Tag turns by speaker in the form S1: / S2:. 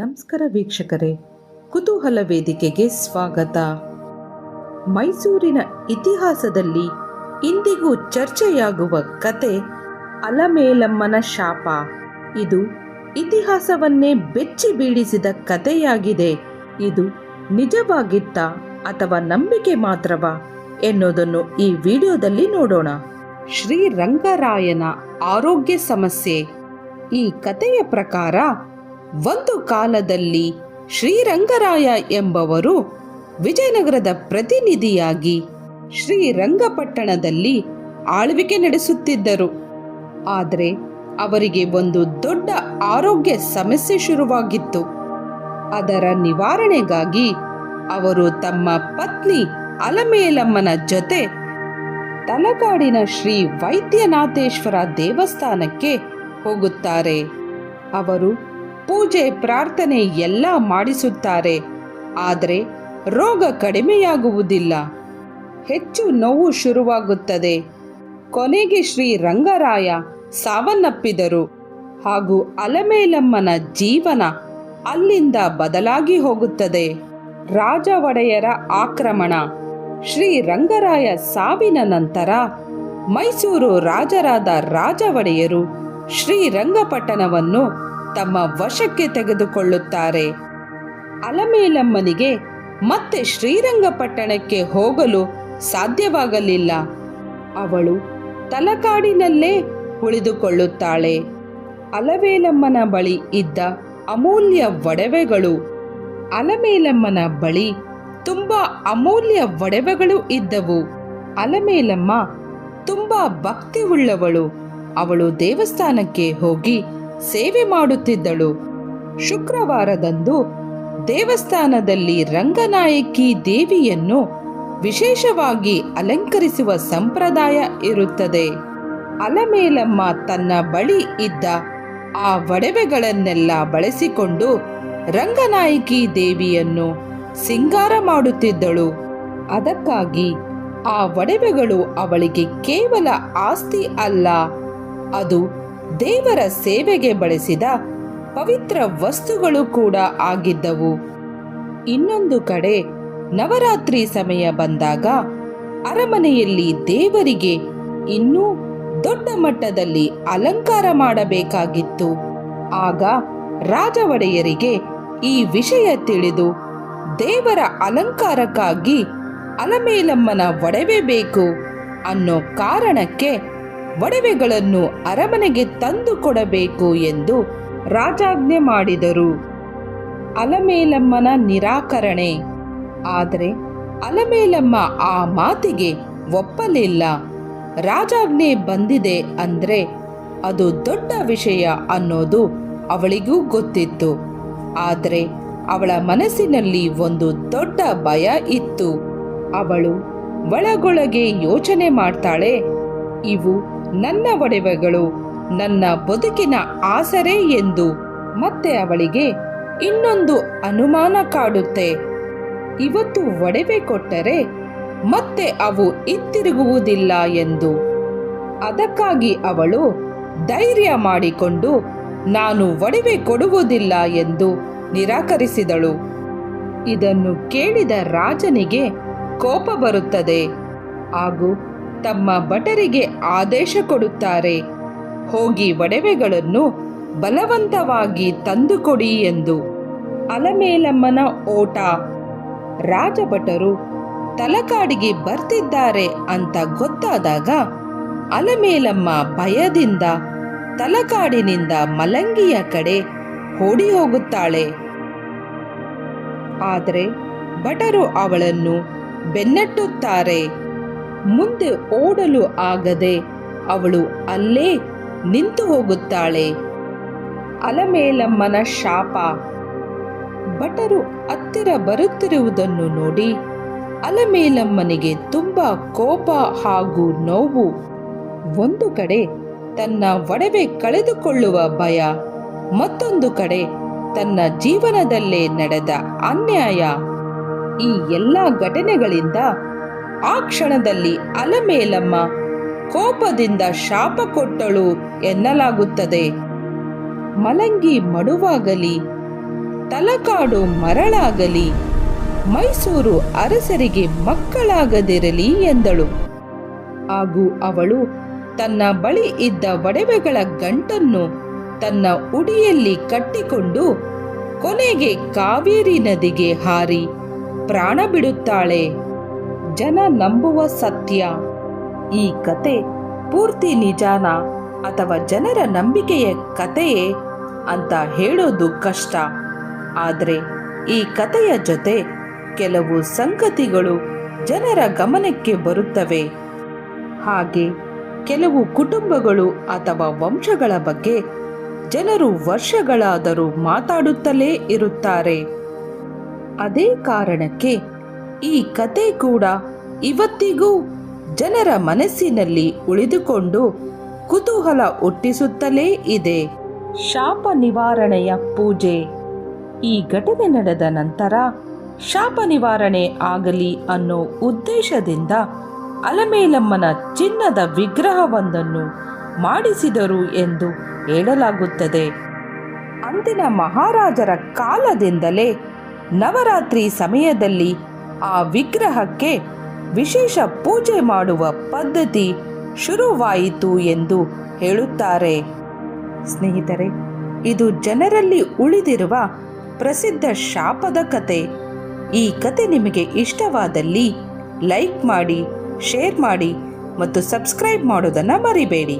S1: ನಮಸ್ಕಾರ ವೀಕ್ಷಕರೇ, ಕುತೂಹಲ ವೇದಿಕೆಗೆ ಸ್ವಾಗತ. ಮೈಸೂರಿನ ಇತಿಹಾಸದಲ್ಲಿ ಇಂದಿಗೂ ಚರ್ಚೆಯಾಗುವ ಕತೆ ಅಲಮೇಲಮ್ಮನ ಶಾಪ. ಇದು ಇತಿಹಾಸವನ್ನೇ ಬೆಚ್ಚಿ ಬೀಳಿಸಿದ ಕತೆಯಾಗಿದೆ ಇದು ನಿಜವಾಗಿತ್ತ ಅಥವಾ ನಂಬಿಕೆ ಮಾತ್ರವಾ ಎನ್ನುವುದನ್ನು ಈ ವಿಡಿಯೋದಲ್ಲಿ ನೋಡೋಣ. ಶ್ರೀ ರಂಗರಾಯನ ಆರೋಗ್ಯ ಸಮಸ್ಯೆ. ಈ ಕಥೆಯ ಪ್ರಕಾರ ಒಂದು ಕಾಲದಲ್ಲಿ ಶ್ರೀರಂಗರಾಯ ಎಂಬವರು ವಿಜಯನಗರದ ಪ್ರತಿನಿಧಿಯಾಗಿ ಶ್ರೀರಂಗಪಟ್ಟಣದಲ್ಲಿ ಆಳ್ವಿಕೆ ನಡೆಸುತ್ತಿದ್ದರು. ಆದರೆ ಅವರಿಗೆ ಒಂದು ದೊಡ್ಡ ಆರೋಗ್ಯ ಸಮಸ್ಯೆ ಶುರುವಾಗಿತ್ತು. ಅದರ ನಿವಾರಣೆಗಾಗಿ ಅವರು ತಮ್ಮ ಪತ್ನಿ ಅಲಮೇಲಮ್ಮನ ಜೊತೆ ತಲಕಾಡಿನ ಶ್ರೀ ವೈದ್ಯನಾಥೇಶ್ವರ ದೇವಸ್ಥಾನಕ್ಕೆ ಹೋಗುತ್ತಾರೆ. ಅವರು ಪೂಜೆ, ಪ್ರಾರ್ಥನೆ ಎಲ್ಲ ಮಾಡಿಸುತ್ತಾರೆ. ಆದರೆ ರೋಗ ಕಡಿಮೆಯಾಗುವುದಿಲ್ಲ. ಹೆಚ್ಚು ನೋವು ಶುರುವಾಗುತ್ತದೆ. ಕೊನೆಗೆ ಶ್ರೀ ರಂಗರಾಯ ಸಾವನ್ನಪ್ಪಿದರು. ಹಾಗೂ ಅಲಮೇಲಮ್ಮನ ಜೀವನ ಅಲ್ಲಿಂದ ಬದಲಾಗಿ ಹೋಗುತ್ತದೆ. ರಾಜ ಒಡೆಯರ ಆಕ್ರಮಣ. ಶ್ರೀ ರಂಗರಾಯ ಸಾವಿನ ನಂತರ ಮೈಸೂರು ರಾಜರಾದ ರಾಜ ಒಡೆಯರು ಶ್ರೀರಂಗಪಟ್ಟಣವನ್ನು ತಮ್ಮ ವಶಕ್ಕೆ ತೆಗೆದುಕೊಳ್ಳುತ್ತಾರೆ. ಅಲಮೇಲಮ್ಮನಿಗೆ ಮತ್ತೆ ಶ್ರೀರಂಗಪಟ್ಟಣಕ್ಕೆ ಹೋಗಲು ಸಾಧ್ಯವಾಗಲಿಲ್ಲ. ಅವಳು ತಲಕಾಡಿನಲ್ಲೇ ಉಳಿದುಕೊಳ್ಳುತ್ತಾಳೆ. ಅಲವೇಲಮ್ಮನ ಬಳಿ ಇದ್ದ ಅಮೂಲ್ಯ ಒಡವೆಗಳು. ಅಲಮೇಲಮ್ಮನ ಬಳಿ ತುಂಬಾ ಅಮೂಲ್ಯ ಒಡವೆಗಳು ಇದ್ದವು. ಅಲಮೇಲಮ್ಮ ತುಂಬಾ ಭಕ್ತಿ ಉಳ್ಳವಳು ಅವಳು ದೇವಸ್ಥಾನಕ್ಕೆ ಹೋಗಿ ಸೇವೆ ಮಾಡುತ್ತಿದ್ದಳು. ಶುಕ್ರವಾರದಂದು ದೇವಸ್ಥಾನದಲ್ಲಿ ರಂಗನಾಯಕಿ ದೇವಿಯನ್ನು ವಿಶೇಷವಾಗಿ ಅಲಂಕರಿಸುವ ಸಂಪ್ರದಾಯ ಇರುತ್ತದೆ. ಅಲಮೇಲಮ್ಮ ತನ್ನ ಬಳಿ ಇದ್ದ ಆ ಒಡವೆಗಳನ್ನೆಲ್ಲ ಬಳಸಿಕೊಂಡು ರಂಗನಾಯಕಿ ದೇವಿಯನ್ನು ಸಿಂಗಾರ ಮಾಡುತ್ತಿದ್ದಳು. ಅದಕ್ಕಾಗಿ ಆ ಒಡವೆಗಳು ಅವಳಿಗೆ ಕೇವಲ ಆಸ್ತಿ ಅಲ್ಲ, ಅದು ದೇವರ ಸೇವೆಗೆ ಬಳಸಿದ ಪವಿತ್ರ ವಸ್ತುಗಳು ಕೂಡ ಆಗಿದ್ದವು. ಇನ್ನೊಂದು ಕಡೆ ನವರಾತ್ರಿ ಸಮಯ ಬಂದಾಗ ಅರಮನೆಯಲ್ಲಿ ದೇವರಿಗೆ ಇನ್ನೂ ದೊಡ್ಡ ಮಟ್ಟದಲ್ಲಿ ಅಲಂಕಾರ ಮಾಡಬೇಕಾಗಿತ್ತು. ಆಗ ರಾಜ ಒಡೆಯರಿಗೆ ಈ ವಿಷಯ ತಿಳಿದು ದೇವರ ಅಲಂಕಾರಕ್ಕಾಗಿ ಅಲಮೇಲಮ್ಮನ ಒಡವೆ ಬೇಕು ಅನ್ನೋ ಕಾರಣಕ್ಕೆ ಒಡವೆಗಳನ್ನು ಅರಮನೆಗೆ ತಂದು ಕೊಡಬೇಕು ಎಂದು ರಾಜಾಜ್ಞೆ ಮಾಡಿದರು. ಅಲಮೇಲಮ್ಮನ ನಿರಾಕರಣೆ. ಆದರೆ ಅಲಮೇಲಮ್ಮ ಆ ಮಾತಿಗೆ ಒಪ್ಪಲಿಲ್ಲ. ರಾಜಾಜ್ಞೆ ಬಂದಿದೆ ಅಂದ್ರೆ ಅದು ದೊಡ್ಡ ವಿಷಯ ಅನ್ನೋದು ಅವಳಿಗೂ ಗೊತ್ತಿತ್ತು. ಆದರೆ ಅವಳ ಮನಸ್ಸಿನಲ್ಲಿ ಒಂದು ದೊಡ್ಡ ಭಯ ಇತ್ತು. ಅವಳು ಒಳಗೊಳಗೆ ಯೋಚನೆ ಮಾಡ್ತಾಳೆ, ಇವು ನನ್ನ ಒಡವೆಗಳು ನನ್ನ ಬದುಕಿನ ಆಸರೆ ಎಂದು ಮತ್ತೆ ಅವಳಿಗೆ ಇನ್ನೊಂದು ಅನುಮಾನ ಕಾಡುತ್ತೆ. ಇವತ್ತು ಒಡವೆ ಕೊಟ್ಟರೆ ಮತ್ತೆ ಅವು ಹಿಂತಿರುಗುವುದಿಲ್ಲ ಎಂದು. ಅದಕ್ಕಾಗಿ ಅವಳು ಧೈರ್ಯ ಮಾಡಿಕೊಂಡು, ನಾನು ಒಡವೆ ಕೊಡುವುದಿಲ್ಲ ಎಂದು ನಿರಾಕರಿಸಿದಳು. ಇದನ್ನು ಕೇಳಿದ ರಾಜನಿಗೆ ಕೋಪ ಬರುತ್ತದೆ. ಹಾಗೂ ತಮ್ಮ ಭಟರಿಗೆ ಆದೇಶ ಕೊಡುತ್ತಾರೆ. ಹೋಗಿ ಒಡವೆಗಳನ್ನು ಬಲವಂತವಾಗಿ ತಂದುಕೊಡಿ ಎಂದು ಅಲಮೇಲಮ್ಮನ ಓಟ. ರಾಜಭಟರು ತಲಕಾಡಿಗೆ ಬರ್ತಿದ್ದಾರೆ ಅಂತ ಗೊತ್ತಾದಾಗ ಅಲಮೇಲಮ್ಮ ಭಯದಿಂದ ತಲಕಾಡಿನಿಂದ ಮಲಂಗಿಯ ಕಡೆ ಓಡಿ ಹೋಗುತ್ತಾಳೆ ಆದರೆ ಭಟರು ಅವಳನ್ನು ಬೆನ್ನಟ್ಟುತ್ತಾರೆ. ಮುಂದೆ ಓಡಲು ಆಗದೆ ಅವಳು ಅಲ್ಲೇ ನಿಂತು ಹೋಗುತ್ತಾಳೆ. ಅಲಮೇಲಮ್ಮನ ಶಾಪ. ಭಟರು ಹತ್ತಿರ ಬರುತ್ತಿರುವುದನ್ನು ನೋಡಿ ಅಲಮೇಲಮ್ಮನಿಗೆ ತುಂಬ ಕೋಪ ಹಾಗೂ ನೋವು. ಒಂದು ಕಡೆ ತನ್ನ ಒಡವೆ ಕಳೆದುಕೊಳ್ಳುವ ಭಯ, ಮತ್ತೊಂದು ಕಡೆ ತನ್ನ ಜೀವನದಲ್ಲೇ ನಡೆದ ಅನ್ಯಾಯ. ಈ ಎಲ್ಲ ಘಟನೆಗಳಿಂದ ಆ ಕ್ಷಣದಲ್ಲಿ ಅಲಮೇಲಮ್ಮ ಕೋಪದಿಂದ ಶಾಪ ಕೊಟ್ಟಳು ಎನ್ನಲಾಗುತ್ತದೆ. ಮಲಂಗಿ ಮಡುವಾಗಲಿ, ತಲಕಾಡು ಮರಳಾಗಲಿ, ಮೈಸೂರು ಅರಸರಿಗೆ ಮಕ್ಕಳಾಗದಿರಲಿ ಎಂದಳು. ಹಾಗೂ ಅವಳು ತನ್ನ ಬಳಿ ಇದ್ದ ಒಡವೆಗಳ ಗಂಟನ್ನು ತನ್ನ ಉಡಿಯಲ್ಲಿ ಕಟ್ಟಿಕೊಂಡು ಕೊನೆಗೆ ಕಾವೇರಿ ನದಿಗೆ ಹಾರಿ ಪ್ರಾಣ ಬಿಡುತ್ತಾಳೆ. ಜನ ನಂಬುವ ಸತ್ಯ. ಈ ಕತೆ ಪೂರ್ತಿ ನಿಜಾನ ಅಥವಾ ಜನರ ನಂಬಿಕೆಯ ಕತೆಯೇ ಅಂತ ಹೇಳೋದು ಕಷ್ಟ. ಆದರೆ ಈ ಕತೆಯ ಜೊತೆ ಕೆಲವು ಸಂಗತಿಗಳು ಜನರ ಗಮನಕ್ಕೆ ಬರುತ್ತವೆ. ಹಾಗೆ ಕೆಲವು ಕುಟುಂಬಗಳು ಅಥವಾ ವಂಶಗಳ ಬಗ್ಗೆ ಜನರು ವರ್ಷಗಳಾದರೂ ಮಾತಾಡುತ್ತಲೇ ಇರುತ್ತಾರೆ. ಅದೇ ಕಾರಣಕ್ಕೆ ಈ ಕತೆ ಕೂಡ ಇವತ್ತಿಗೂ ಜನರ ಮನಸ್ಸಿನಲ್ಲಿ ಉಳಿದುಕೊಂಡು ಕುತೂಹಲ ಹುಟ್ಟಿಸುತ್ತಲೇ ಇದೆ. ಶಾಪ ನಿವಾರಣೆಯ ಪೂಜೆ. ಈ ಘಟನೆ ನಡೆದ ನಂತರ ಶಾಪ ನಿವಾರಣೆ ಆಗಲಿ ಅನ್ನೋ ಉದ್ದೇಶದಿಂದ ಅಲಮೇಲಮ್ಮನ ಚಿನ್ನದ ವಿಗ್ರಹವೊಂದನ್ನು ಮಾಡಿಸಿದರು ಎಂದು ಹೇಳಲಾಗುತ್ತದೆ. ಅಂದಿನ ಮಹಾರಾಜರ ಕಾಲದಿಂದಲೇ ನವರಾತ್ರಿ ಸಮಯದಲ್ಲಿ ಆ ವಿಗ್ರಹಕ್ಕೆ ವಿಶೇಷ ಪೂಜೆ ಮಾಡುವ ಪದ್ಧತಿ ಶುರುವಾಯಿತು ಎಂದು ಹೇಳುತ್ತಾರೆ. ಸ್ನೇಹಿತರೆ, ಇದು ಜನರಲ್ಲಿ ಉಳಿದಿರುವ ಪ್ರಸಿದ್ಧ ಶಾಪದ ಕತೆ. ಈ ಕತೆ ನಿಮಗೆ ಇಷ್ಟವಾದಲ್ಲಿ ಲೈಕ್ ಮಾಡಿ, ಶೇರ್ ಮಾಡಿ ಮತ್ತು ಸಬ್ಸ್ಕ್ರೈಬ್ ಮಾಡೋದನ್ನು ಮರಿಬೇಡಿ.